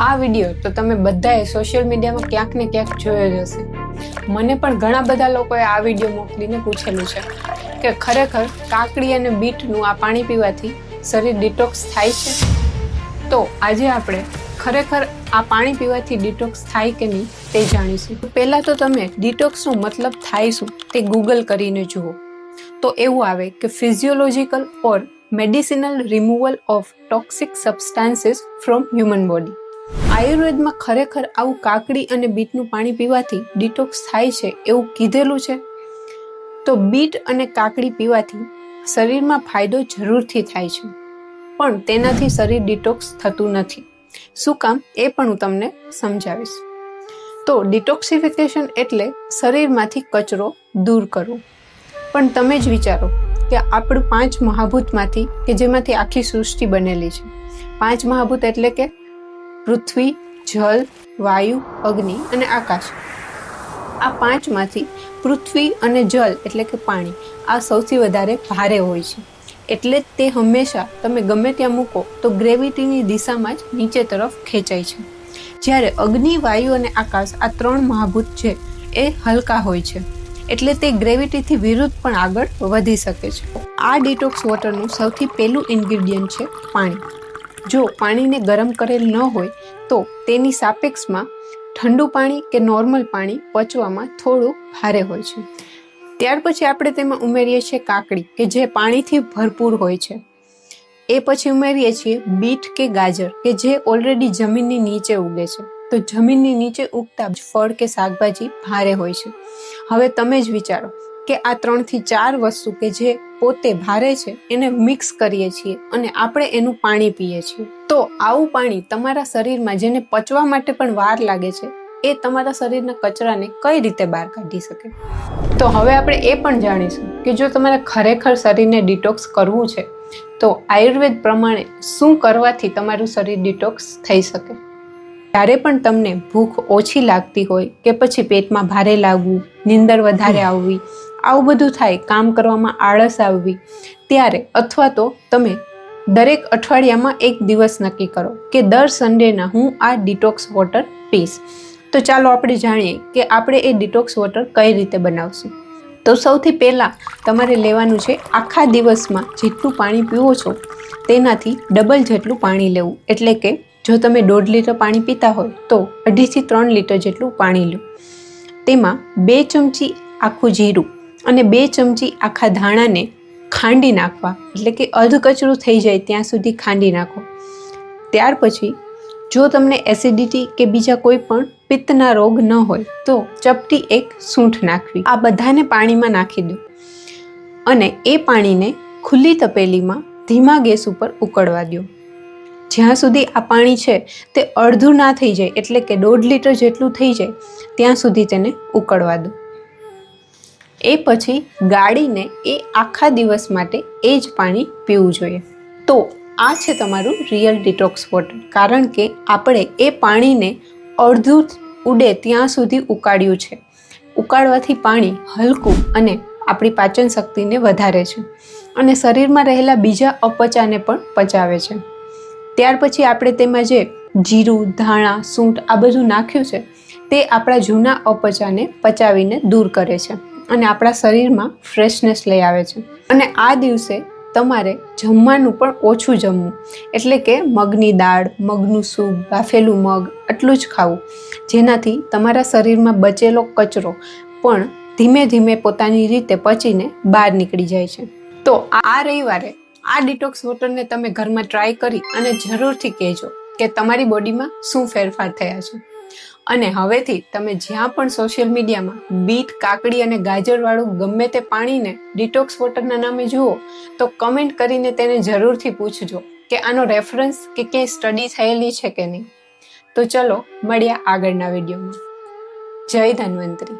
આ વીડિયો તો તમે બધાએ સોશિયલ મીડિયામાં ક્યાંક ને ક્યાંક જોયો જ હશે. મને પણ ઘણા બધા લોકોએ આ વીડિયો મોકલીને પૂછેલું છે કે ખરેખર કાકડી અને બીટનું આ પાણી પીવાથી શરીર ડિટોક્સ થાય છે? તો આજે આપણે ખરેખર આ પાણી પીવાથી ડિટોક્સ થાય કે નહીં તે જાણીશું. પહેલાં તો તમે ડિટોક્સનો મતલબ થાય શું તે ગૂગલ કરીને જુઓ. તો એવું આવે કે physiological or medicinal removal of toxic substances from human body આયુર્વેદમાં ખરેખર આવું કાકડી અને બીટનું પાણી પીવાથી ડિટોક્સ થાય છે એવું કીધેલું છે. તો બીટ અને કાકડી પીવાથી શરીરમાં ફાયદો જરૂરથી થાય છે. પણ તેનાથી શરીર ડિટોક્સ થતું નથી. શું કામ? એ પણ હું તમને સમજાવીશ. તો ડિટોક્સિફિકેશન એટલે શરીરમાંથી કચરો દૂર કરવો. પણ તમે જ વિચારો કે આપણું પાંચ મહાભૂતમાંથી કે જેમાંથી આખી સૃષ્ટિ બનેલી છે. પાંચ મહાભૂત એટલે કે પૃથ્વી જલ વાયુ, અગ્નિ અને આકાશ. આ પાંચમાંથી પૃથ્વી અને જલ એટલે કે પાણી આ સૌથી વધારે ભારે હોય છે. એટલે તે હંમેશા તમે ગમે ત્યાં મૂકો તો ગ્રેવિટીની દિશામાં જ નીચે તરફ ખેંચાય છે. જ્યારે અગ્નિ, વાયુ અને આકાશ આ ત્રણ મહાભૂત છે, એ હલકા હોય છે. એટલે તે ગ્રેવિટીથી વિરુદ્ધ પણ આગળ વધી શકે છે. આ ડિટોક્સ વોટરનું સૌથી પહેલું ઇન્ગ્રીડિયન્ટ છે પાણી. જો પાણીને ગરમ કરેલ ન હોય, તો તેની સાપેક્ષમાં ઠંડુ પાણી કે નોર્મલ પાણી પચવામાં થોડું ભારે હોય છે. ત્યાર પછી આપણે તેમાં ઉમેરીએ છીએ કાકડી, કે જે પાણીથી ભરપૂર હોય છે. એ પછી ઉમેરીએ છીએ બીટ કે ગાજર, કે જે ઓલરેડી જમીનની નીચે ઉગે છે. તો જમીનની નીચે ઉગતા ફળ કે શાકભાજી ભારે હોય છે. હવે તમે જ વિચારો કે આ ત્રણથી ચાર વસ્તુ કે જે પોતે ભારે છે એને મિક્સ કરીએ છીએ અને આપણે એનું પાણી પીએ છીએ. તો આવું પાણી તમારા શરીરમાં જેને પચવા માટે પણ વાર લાગે છે એ તમારા શરીરના કચરાને કઈ રીતે બહાર કાઢી શકે? તો હવે આપણે એ પણ જાણીશું કે જો તમારે ખરેખર શરીરને ડિટોક્સ કરવું છે તો આયુર્વેદ પ્રમાણે શું કરવાથી તમારું શરીર ડિટોક્સ થઈ શકે? જ્યારે પણ તમને ભૂખ ઓછી લાગતી હોય કે પછી પેટમાં ભારે લાગવું નીંદર વધારે આવવી આવું બધું થાય, કામ કરવામાં આળસ આવવી, ત્યારે અથવા તો તમે દરેક અઠવાડિયામાં એક દિવસ નક્કી કરો કે દર સન્ડેના હું આ ડિટોક્સ વોટર પીશ તો ચાલો આપણે જાણીએ કે આપણે એ ડિટોક્સ વોટર કઈ રીતે બનાવશું. તો સૌથી પહેલાં તમારે લેવાનું છે આખા દિવસમાં જેટલું પાણી પીવો છો, તેનાથી ડબલ જેટલું પાણી લેવું. એટલે કે જો તમે દોઢ લીટર પાણી પીતા હોય, તો અઢીથી ત્રણ લીટર જેટલું પાણી લો. તેમાં બે ચમચી આખું જીરું અને બે ચમચી આખા ધાણાને ખાંડી નાખવા, એટલે કે અધકચરું થઈ જાય ત્યાં સુધી ખાંડી નાખો. ત્યાર પછી, જો તમને એસિડિટી કે બીજા કોઈ પણ પિત્તના રોગ ન હોય, તો ચપટી એક સૂંઠ નાખવી. આ બધાને પાણીમાં નાખી દો અને એ પાણીને ખુલ્લી તપેલીમાં ધીમા ગેસ ઉપર ઉકળવા દો. જ્યાં સુધી આ પાણી છે, તે અડધું ના થઈ જાય, એટલે કે દોઢ લીટર જેટલું થઈ જાય, ત્યાં સુધી તેને ઉકળવા દો. એ પછી ગાળીને એ આખા દિવસ માટે એ જ પાણી પીવું જોઈએ. તો આ છે તમારું રિયલ ડિટોક્સ વોટર. કારણ કે આપણે એ પાણીને અડધું ઉડે ત્યાં સુધી ઉકાળ્યું છે. ઉકાળવાથી પાણી હલકું અને આપણી પાચન શક્તિને વધારે છે. અને શરીરમાં રહેલા બીજા અપચાને પણ પચાવે છે. ત્યાર પછી આપણે તેમાં જે જીરું, ધાણા, સૂંઠ આ બધું નાખ્યું છે, તે આપણા જૂના અપચાને પચાવીને દૂર કરે છે. અને આપણા શરીરમાં ફ્રેશનેસ લઈ આવે છે. અને આ દિવસે તમારે જમવાનું પણ ઓછું જમવું. એટલે કે મગની દાળ, મગનું સૂપ, બાફેલું મગ, આટલું જ ખાવું. જેનાથી તમારા શરીરમાં બચેલો કચરો પણ ધીમે ધીમે પોતાની રીતે પચીને બહાર નીકળી જાય છે. તો આ રવિવારે આ ડિટોક્સ વોટરને તમે ઘરમાં ટ્રાય કરી અને જરૂરથી કહેજો કે તમારી બોડીમાં શું ફેરફાર થયા છે. અને હવેથી તમે જ્યાં પણ સોશિયલ મીડિયામાં બીટ, કાકડી અને ગાજરવાળું ગમે તે પાણીને ડિટોક્સ વોટરના નામે જુઓ, તો કમેન્ટ કરીને તેને જરૂરથી પૂછજો કે આનો રેફરન્સ કે ક્યાંય સ્ટડી થયેલી છે કે નહીં. તો ચલો મળ્યા આગળના વિડીયોમાં જય ધન્વંતરી.